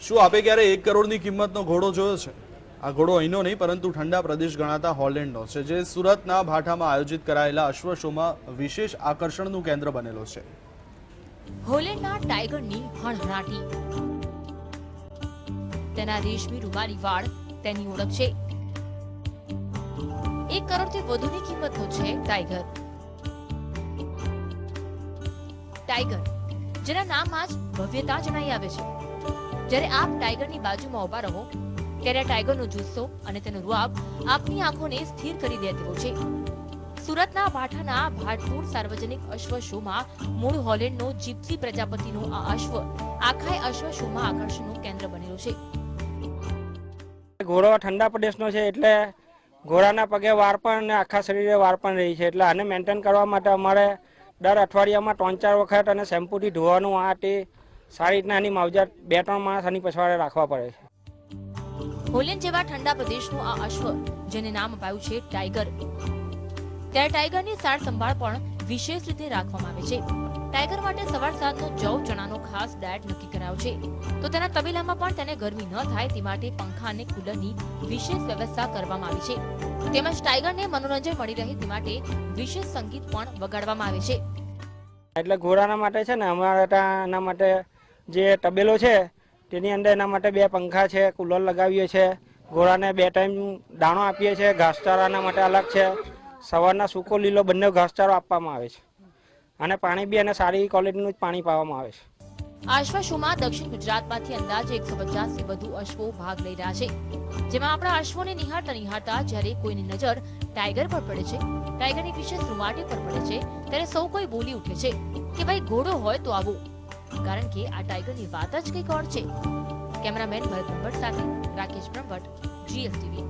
શું આપે ક્યારે એક કરોડની કિંમતનો ઘોડો જોયો છે? આ ઘોડો અહીંનો નહીં, પરંતુ ઠંડા પ્રદેશ ગણાતા હોલેન્ડનો છે, જે સુરતના ભાઠામાં આયોજિત કરાયેલા અશ્વ શોમાં વિશેષ આકર્ષણનું કેન્દ્ર બનેલો છે. હોલેન્ડના ટાઈગરની હણહણાટી તેના રેશમી રૂમાલી વાળ તેની ઓળખ છે. એક કરોડથી વધુની કિંમતનો છે ટાઈગર. ટાઈગર, જેના નામમાં જ ભવ્યતા જણાઈ આવે છે. જ્યારે આપ ટાઈગરની બાજુમાં ઊભા રહો, ત્યારે આ ટાઈગરનો જુસ્સો અને તેનો રૂઆબ આપની આંખોને સ્થિર કરી દે તેવો છે. સુરતના ભાઠાના ભાટપુર સાર્વજનિક અશ્વ શોમાં મૂળ હોલેન્ડનો જીપ્સી પ્રજાપતિનો આ અશ્વ, આખાય અશ્વ શોમાં આકર્ષણનું કેન્દ્ર બનેલો છે. ઘોડો ઠંડા પ્રદેશનો છે એટલે ઘોડાના પગે વાર પણ આખા શરીરે વાર પણ રહી છે એટલે આને મેન્ટેન કરવા માટે અમારે દર અઠવાડિયામાં ત્રણ ચાર વખત અને શેમ્પૂથી ધોવાનું આ તે સારી રીતના એની માવજત બે ત્રણ માણસ આની પછવાડે રાખવા પડે છે. હોલેન્ડ જેવા ઠંડા પ્રદેશનું આ અશ્વ જેને નામ અપાયું છે ટાઈગર. ત્યારે ટાઈગરની સાર સંભાળ પણ વિશેષ રીતે રાખવામાં આવે છે. ટાઈગર માટે સવાર સાંજનો જવ ચણાનો ખાસ ડાયટ નક્કી કરાયો છે. તો તેના તબેલામાં પણ તેને ગરમી ન થાય તે માટે પંખા અને કુલરની વિશેષ વ્યવસ્થા કરવામાં આવી છે. તેમજ ટાઈગરને મનોરંજન મળી રહે તે માટે વિશેષ સંગીત પણ વગાડવામાં આવે છે. એટલે ઘોડાના માટે છે ને અમારા એના માટે જે તબેલો છે, તેની અંદર એના માટે બે પંખા છે, કુલર લગાવીએ છીએ ઘોડાને બે ટાઈમ દાણો આપીએ છીએ. ઘાસચારાના માટે અલગ છે. સવારના સૂકો લીલો બંને ઘાસચારો આપવામાં આવે છે. અને પાણી બી અને સારી ક્વોલિટીનું જ પાણી પાવામાં આવે છે. આ અશ્વ શોમાં દક્ષિણ ગુજરાતમાંથી અંદાજે એકસો પચાસથી વધુ અશ્વો ભાગ લઈ રહ્યા છે. જેમાં આપણા અશ્વોને નિહાળતા નિહાળતા જ્યારે કોઈની નજર ટાઈગર પર પડે છે, ટાઈગરની વિશેષ રૂમાટી પર પડે છે, ત્યારે સૌ કોઈ બોલી ઉઠે છે કે ભાઈ ઘોડો હોય તો આવો. કારણ કે આ ટાઈગરની વાત જ કંઈક ઓર છે. કેમેરામેન ભરત બ્રહ્મભટ્ટ સાથે રાકેશ બ્રહ્મભટ્ટ જીએસટીવી